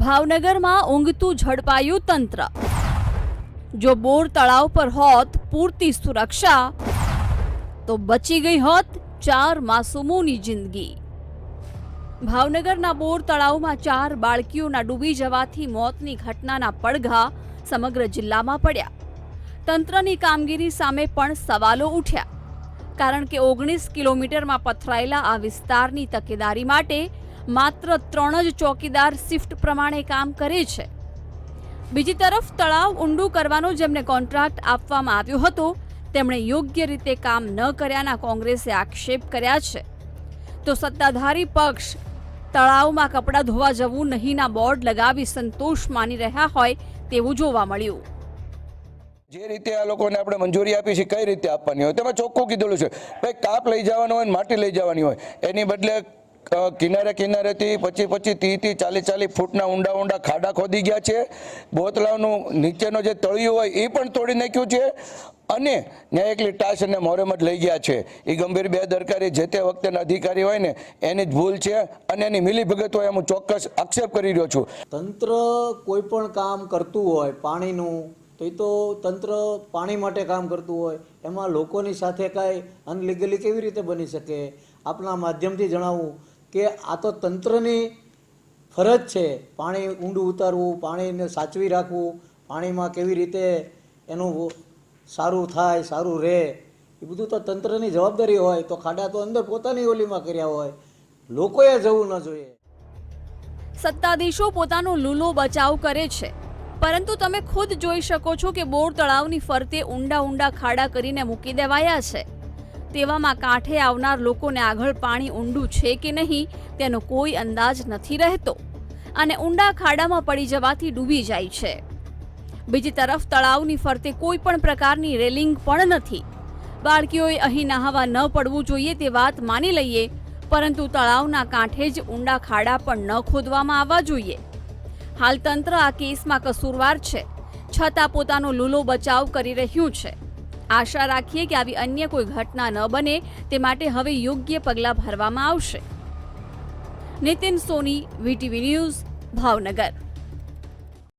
ભાવનગરમાં ઊંઘતું ઝડપાયું તંત્ર. જો બોર તળાવ પર હોત પૂરતી સુરક્ષા, તો બચી ગઈ હોત ચાર માસૂમોની જિંદગી. ભાવનગરના બોર તળાવમાં ચાર બાળકીઓના ડૂબી જવાથી મોતની ઘટનાના પડઘા સમગ્ર જિલ્લામાં પડ્યા. તંત્રની કામગીરી સામે પણ સવાલો ઉઠ્યા. કારણ કે ઓગણીસ કિલોમીટરમાં પથરાયેલા આ વિસ્તારની તકેદારી માટે માત્ર ત્રણ જ ચોકીદાર શિફ્ટ પ્રમાણે કામ કરે છે. બીજી તરફ તળાવ ઊંડું કરવાનો જેમને કોન્ટ્રાક્ટ આપવામાં આવ્યો હતો, તેમણે યોગ્ય રીતે કામ ન કર્યાના કોંગ્રેસે આક્ષેપ કર્યા છે. તો સત્તાધારી પક્ષ તળાવમાં કપડાં ધોવા જવું નહીંના બોર્ડ લગાવી સંતોષ માની રહ્યા હોય તેવું જોવા મળ્યું. જે રીતે આ લોકોને આપણે મંજૂરી આપી છે, કઈ રીતે આપવાની હોય? તેમાં ચોખ્ખું કીધેલું છે. ભાઈ, કાપ લઈ જવાનો હોય માટી લઈ જવાની હોય, એની બદલે કિનારે કિનારેથી પછી પછી ત્રીસથી ચાલીસ ચાલીસ ફૂટના ઊંડા ઊંડા ખાડા ખોદી ગયા છે. બોતલાવનું નીચેનો જે તળિયું હોય એ પણ તોડી નાખ્યું છે અને ત્યાં એકલી ટાસ અને મોરેમત લઈ ગયા છે. એ ગંભીર બેદરકારી જે તે વખતેના અધિકારી હોય ને એની જ ભૂલ છે અને એની મિલીભગત હોય હું ચોક્કસ આક્ષેપ કરી રહ્યો છું. તંત્ર કોઈ પણ કામ કરતું હોય પાણીનું, તો એ તો તંત્ર પાણી માટે કામ કરતું હોય, એમાં લોકોની સાથે કાંઈ અનલીગલી કેવી રીતે બની શકે? આપના માધ્યમથી જણાવું. કે આ તો તંત્રની ફરજ છે. પાણી ઊંડું ઉતારવું, પાણીને સાચવી રાખવું, પાણીમાં કેવી રીતે એનું સારું થાય, સારું રહે, એ બધું તો તંત્રની જવાબદારી હોય, તો ખાડા તો અંદર પોતાની ઓલીમાં કર્યા હોય. લોકોએ જવું ન જોઈએ. સત્તાધીશો પોતાનો લૂલો બચાવ કરે છે. પરંતુ તમે ખુદ જોઈ શકો છો કે બોર તળાવની ફરતે ઊંડા ઊંડા ખાડા કરીને મૂકી દેવાયા છે. તેવામાં કાંઠે આવનાર લોકોને આગળ પાણી ઊંડું છે કે નહીં, તેનો કોઈ અંદાજ નથી રહેતો. અને ઊંડા ખાડામાં પડી જવાથી ડૂબી જાય છે. બીજી તરફ તળાવની ફરતે કોઈ પણ પ્રકારની રેલિંગ પણ નથી. બાળકીઓએ અહીં નહાવા ન પડવું જોઈએ તે વાત માની લઈએ, પરંતુ તળાવના કાંઠે જ ઊંડા ખાડા પણ ન ખોદવામાં આવવા જોઈએ. હાલ તંત્ર આ કેસમાં કસૂરવાર છે. છતાં પોતાનો લૂલો બચાવ કરી રહ્યું છે. આશા રાખીએ કે આવી અન્ય કોઈ ઘટના ન બને, તે માટે હવે યોગ્ય પગલાં ભરવામાં આવશે. Nitin Soni, VTV news, Bhavnagar.